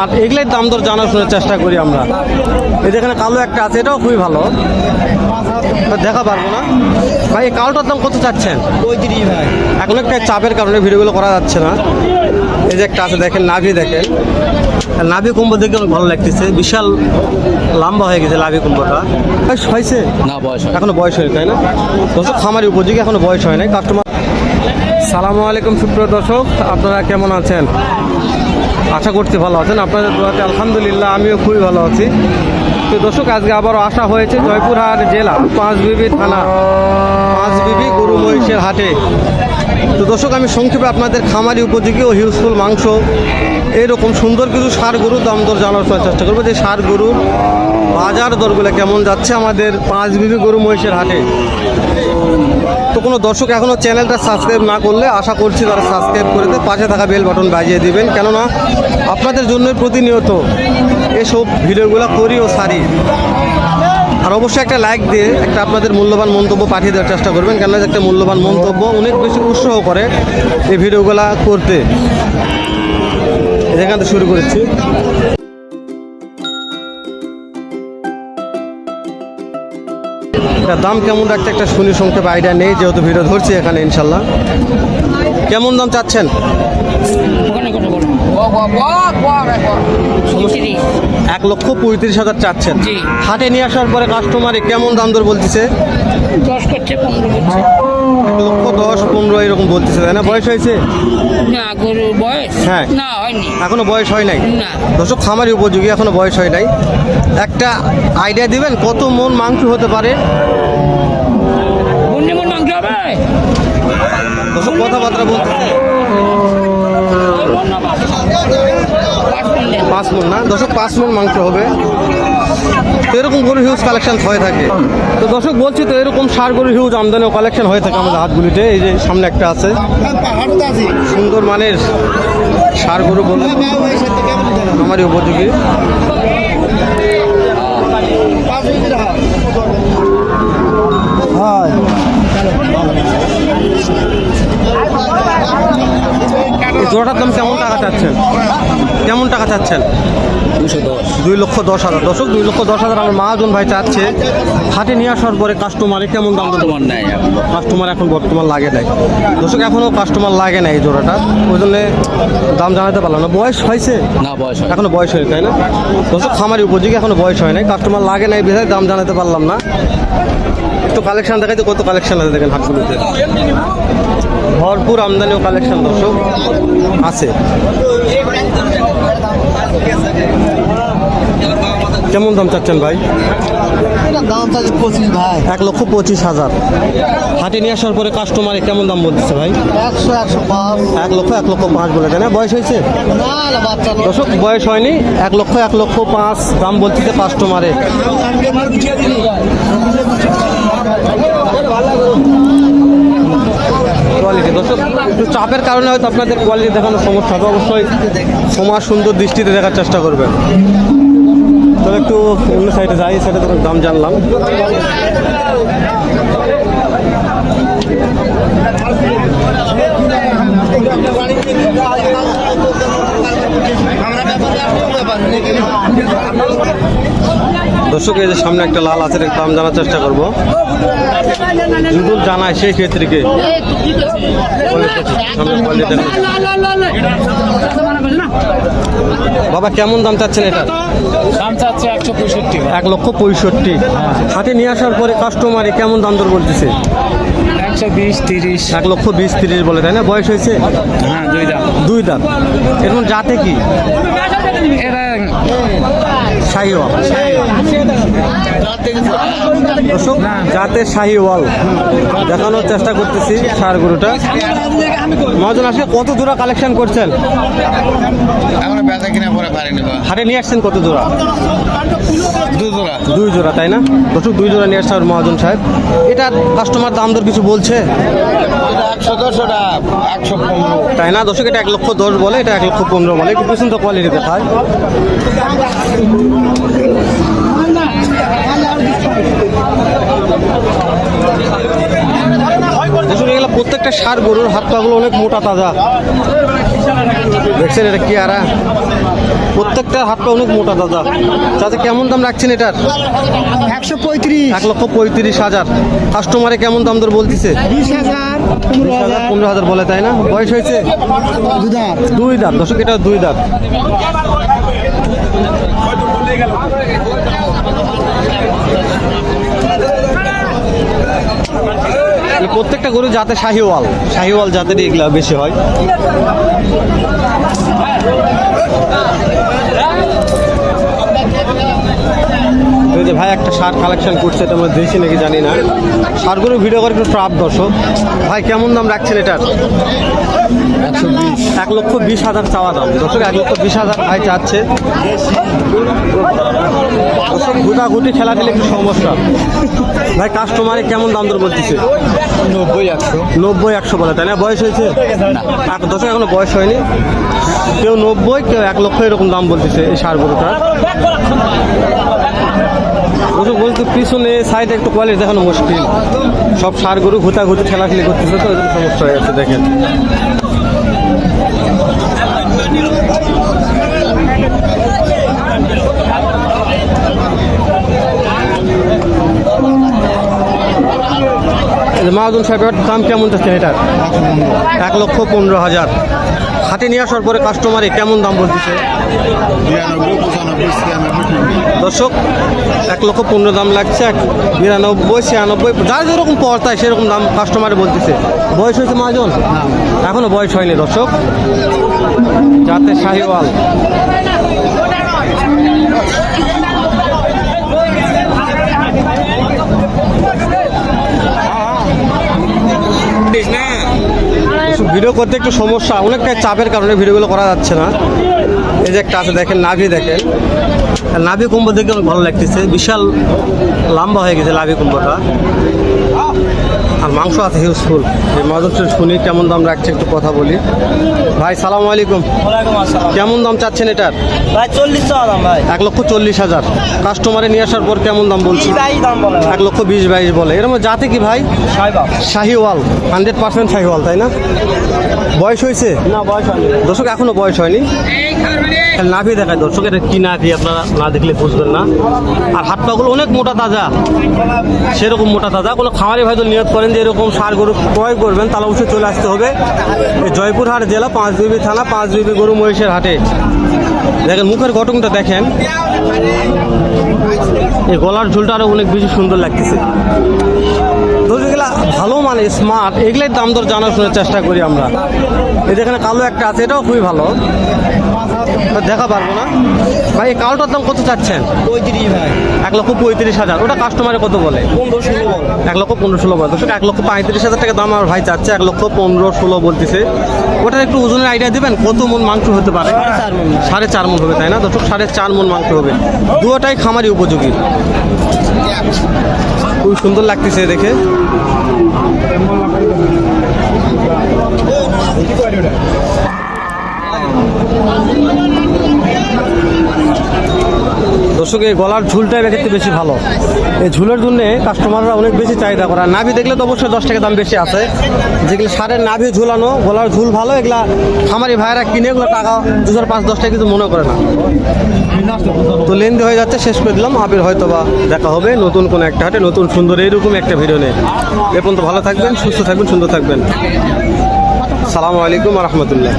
আর এগুলাই দাম দর জানাশোনার চেষ্টা করি আমরা। এই যেখানে কালো একটা আছে এটাও খুবই ভালো। দেখা পারব না। ভাই এই কালোটার দাম কত চাচ্ছেন? পঁয়ত্রিশ ভাই। এখন একটা চাপের কারণে ভিডিওগুলো করা যাচ্ছে না। এই যে একটা আছে দেখেন নাভি দেখেন। আর নাভি কুম্ভ দেখে অনেক ভালো লাগতেছে। বিশাল লম্বা হয়ে গেছে নাভি কুম্ভটা। বয়স হয়েছে? না বয়স। এখনও বয়স হয়নি তাই না? দর্শক খামারি উপযোগী এখনও বয়স হয় নাই। কাস্টমার সালামু আলাইকুম সুপ্রিয় দর্শক আপনারা কেমন আছেন? আশা করছি ভালো আছেন। আপনাদের দোয়াতে আলহামদুলিল্লাহ আমিও খুবই ভালো আছি। তো দর্শক, আজকে আবারও আসা হয়েছে জয়পুরহাট জেলা, পাঁচবিবি থানা, পাঁচবিবি গরু মহিষের হাটে। তো দর্শক, আমি সংক্ষেপে আপনাদের খামারি উপযোগী ও হিউজফুল মাংস এরকম সুন্দর কিছু সার গরুর দাম দর জানার চেষ্টা করব যে সার গরুর বাজার দরগুলো কেমন যাচ্ছে আমাদের পাঁচ বিবি গরু মহিষের হাটে। তো কোনো দর্শক এখনও চ্যানেলটা সাবস্ক্রাইব না করলে আশা করছি তারা সাবস্ক্রাইব করে দিয়ে পাশে থাকা বেল বাটন বাজিয়ে দিবেন। কেননা আপনাদের জন্যই প্রতিনিয়ত এসব ভিডিওগুলো করি ও সারি। আর অবশ্যই একটা লাইক দিয়ে একটা আপনাদের মূল্যবান মন্তব্য পাঠিয়ে দেওয়ার চেষ্টা করবেন, কেননা একটা মূল্যবান মন্তব্য অনেক বেশি উৎসাহ করে এই ভিডিওগুলো করতে। যেখান থেকে শুরু করেছি। এটা দাম কেমন রাখতে একটা শুনি সংক্ষেপে আইডিয়া নেই যেহেতু ভিডিও ধরছি এখানে ইনশাল্লাহ কেমন দাম চাচ্ছেন? এক লক্ষ পঁয়ত্রিশ হাজার চাচ্ছেন। হাটে নিয়ে আসার পরে কাস্টমারে কেমন দাম দর বলতেছে? দশ করছে পনেরো লক্ষ দশ পনেরো এরকম বলতেছে তাই না? বয়স হয়েছে? না গরুর বয়স? হ্যাঁ। না হয়নি। এখনও বয়স হয় নাই? না। দর্শক খামারি উপযোগী এখনও বয়স হয় নাই। একটা আইডিয়া দিবেন কত মন মাংস হতে পারে? পূর্ণিমন মাংস হবে? দর্শক কথাবার্তা বলতেছে। পাঁচ মন না? দর্শক, পাঁচ মন মাংস হবে। তো এরকম গরু হিউজ কালেকশন হয়ে থাকে। তো দর্শক, বলছি তো, এরকম সার গরু হিউজ আমদানি ও কালেকশন হয়ে থাকে আমাদের হাতগুলিতে এই যে সামনে একটা আছে। সুন্দর মানের সার গরু বললে আমারই উপযোগী। জোড়াটার দাম কেমন টাকা চাচ্ছেন? কেমন টাকা চাচ্ছেন? দুই লক্ষ দশ হাজার। দশক দুই লক্ষ দশ হাজার আমার মহাজন ভাই চাচ্ছে। হাটে নিয়ে আসার পরে কাস্টমারে কেমন দাম? তোমার এখন। কাস্টমার এখন বর্তমান লাগে নাই। দর্শক এখনও কাস্টমার লাগে নাই এই জোড়াটা। ওই জন্য দাম জানাতে পারলাম না। বয়স হয়েছে? না বয়স। এখনও বয়স হয়নি তাই না? দর্শক খামারি উপযোগী এখনও বয়স হয় নাই। কাস্টমার লাগে নাই বিধায় দাম জানাতে পারলাম না। একটু কালেকশন দেখাইতে কত কালেকশন আছে দেখেন হাটগুলোতে। ভরপুর আমদানি ও কালেকশন দর্শক, আছে। কেমন দাম চাচ্ছেন ভাই? দাম পঁচিশ ভাই এক লক্ষ পঁচিশ হাজার। হাটে নিয়ে আসার পরে কাস্টমারে কেমন দাম বলতেছে ভাই? একশো একশো পাঁচ এক লক্ষ এক লক্ষ পাঁচ বলে দেয় না? বয়স হয়েছে? দর্শক, বয়স হয়নি। এক লক্ষ এক লক্ষ পাঁচ দাম বলতেছে কাস্টমারে দর্শক, একটু চাপের কারণে হয়তো আপনাদের কোয়ালিটি দেখানোর সমস্যা হবে। অবশ্যই সমাজ সুন্দর দৃষ্টিতে দেখার চেষ্টা করবেন। তবে একটু অন্য সাইডে যাই সেটা দাম জানলাম। দর্শক এই যে সামনে একটা লাল আছে দাম জানার চেষ্টা করব। যদি জানায় সেই ক্ষেত্রে কি? বাবা কেমন দাম চাচ্ছেন এটা? দাম চাচ্ছে একশো পঁয়ষট্টি। এক লক্ষ পঁয়ষট্টি। হাতে নিয়ে আসার পরে কাস্টমারে কেমন দাম দর বলতেছে? একশো বিশ তিরিশ। এক লক্ষ বিশ তিরিশ বলে তাই না? বয়স হয়েছে? হ্যাঁ দুই দাম দুই দাঁত। এরকম জাতে কি? এরা শাহিওয়াল। জাতের শাহিওয়াল। দেখানোর চেষ্টা করতেছি সার গরুটা। মহাজন আসলে কত দূরা কালেকশন করছেন? হাটে নিয়ে আসছেন কত জোড়া? দু জোড়া। দুই জোড়া তাই না? দর্শক দুই জোড়া নিয়ে আসছে আমার মহাজন সাহেব। এটা কাস্টমার দাম দর কিছু বলছে? তাই না? দর্শক এটা এক লক্ষ দশ বলে এটা এক লক্ষ পনেরো বলে। একটু পছন্দ কোয়ালিটি দেখায়। প্রত্যেকটা সার গরুর হাত পাগুলো অনেক মোটা তাজা। দেখছেন এটা কি আরা? প্রত্যেকটা হাত পা অনেক মোটা তাজা। চাচা কেমন দাম রাখছেন এটার? একশো পঁয়ত্রিশ। এক লক্ষ পঁয়ত্রিশ হাজার। কাস্টমারে কেমন দাম দর বলতেছে? পনেরো হাজার বলে তাই না? বয়স হয়েছে? দুই দাঁত। দশক এটা দুই দাঁত। প্রত্যেকটা গরু যাতে শাহিওয়াল। শাহিওয়াল জাতের এগুলো বেশি হয়। যে ভাই একটা সার কালেকশন করছে এটা আমরা দিয়েছি নাকি জানি না। সারগুলো ভিডিও করে একটু ট্রাপ দর্শক। ভাই কেমন দাম রাখছেন এটার? এক লক্ষ বিশ হাজার চাওয়া দাম। দর্শক এক লক্ষ বিশ হাজার ভাই চাচ্ছে। দর্শক গুটাগুটি খেলা খেলে একটু সমস্যা। ভাই কাস্টমারে কেমন দাম দর বলতেছে? নব্বই একশো। নব্বই একশো বলে তাই না? বয়স হয়েছে? এক দশক এখনও বয়স হয়নি। কেউ নব্বই কেউ এক লক্ষ এরকম দাম বলতেছে এই সার গরুটার দর্শক বলতে পিছনে সাইডে একটু কোয়ালিটি দেখানো মুশকিল। সব সার গরু ঘুতাঘুতি খেলাখেলি করতেছে তো সমস্যা হয়ে যাচ্ছে দেখেন। মাহাজন সাহেবের দাম কেমন যাচ্ছে এটার? এক লক্ষ পনেরো হাজার। হাতে নিয়ে আসার পরে কাস্টমারে কেমন দাম বলতেছে? দর্শক এক লক্ষ পনেরো দাম লাগছে এক বিরানব্বই ছিয়ানব্বই যা যেরকম পড়তায় সেরকম দাম কাস্টমারে বলতেছে। বয়স হয়েছে মাজন এখনও বয়স হয়নি দর্শক। যাতে শাহিওয়াল। ভিডিও করতে একটু সমস্যা, অনেকটাই চাপের কারণে ভিডিওগুলো করা যাচ্ছে না। এই যে একটা আছে, দেখেন, নাভি দেখেন। নাভি কুম্ভ দেখে অনেক ভালো লাগতেছে। বিশাল লম্বা হয়ে গেছে নাভি কুম্ভটা। আর মাংস আছে হিউজফুল এই মাদুরটা শুনি কেমন দাম রাখছে একটু কথা বলি। ভাই সালাম আলাইকুম। কেমন দাম চাচ্ছেন এটার? ভাই চল্লিশ দাম ভাই। এক লক্ষ চল্লিশ হাজার। কাস্টমারে নিয়ে আসার পর কেমন দাম বলছি? এক লক্ষ বিশ বাইশ বলে। এরকম জাতে কি ভাই? শাহিওয়াল। হান্ড্রেড পার্সেন্ট শাহিওয়াল তাই না? বয়স হয়েছে? না বয়স হয়নি। দর্শক এখনও বয়স হয়নি। নাভি দেখায় দর্শক, এটা কি নাভি আপনারা না দেখলে বুঝবেন না। আর হাত পাগুলো অনেক মোটা তাজা। সেরকম মোটা তাজা। কোনো খামারি হয়তো নিয়ত করেন যে এরকম সার গরু ক্রয় করবেন, তাহলে অবশ্যই চলে আসতে হবে। জয়পুরহাট জেলা পাঁচ বিবি থানা পাঁচ বিবি গরু মহিষের হাটে। দেখেন, মুখের ঘটনটা দেখেন। এই গলার ঝুলটা আরও অনেক বেশি সুন্দর লাগতেছে। তো ভালো মানে স্মার্ট এগুলাই দাম দর জানার শোনার চেষ্টা করি আমরা। এই যেখানে কালো একটা আছে এটাও খুবই ভালো। দেখা পারব না। ভাই এই কালোটার দাম কত চাচ্ছেন? পঁয়ত্রিশ ভাই। এক লক্ষ পঁয়ত্রিশ হাজার। ওটা কাস্টমারে কত বলে? পনেরো ষোলো এক লক্ষ পনেরো ষোলো বলে। দর্শক এক লক্ষ পঁয়ত্রিশ হাজার টাকা দাম আমার ভাই চাচ্ছে এক লক্ষ পনেরো ষোলো বলতেছে। ওটার একটু ওজনের আইডিয়া দেবেন? কত মন মাংস হতে পারে? সাড়ে চার মন হবে তাই না? দর্শক সাড়ে চার মন মাংস হবে। দুটাই খামারি উপযোগী। খুব সুন্দর লাগতেছে দেখে। দর্শক এই গলার ঝুলটাই ক্ষেত্রে বেশি ভালো। এই ঝুলের জন্য কাস্টমাররা অনেক বেশি চাহিদা করে। আর নাভি দেখলে তো অবশ্যই দশ টাকা দাম বেশি আছে। যেগুলো সারের নাভি ঝুলানো, গলার ঝুল ভালো, এগুলা খামারি ভাইরা কিনে এগুলো টাকা দু হাজার পাঁচ দশ টাকা কিছু মনে করে না। তো লেন্দি হয়ে যাচ্ছে, শেষ করে দিলাম। আবির হয়তো বা দেখা হবে নতুন কোনো একটা হাটে, নতুন সুন্দর এইরকম একটা ভিডিও নিয়ে। এ পর্যন্ত ভালো থাকবেন, সুস্থ থাকবেন, সুন্দর থাকবেন। সালামু আলাইকুম রহমতুল্লাহ।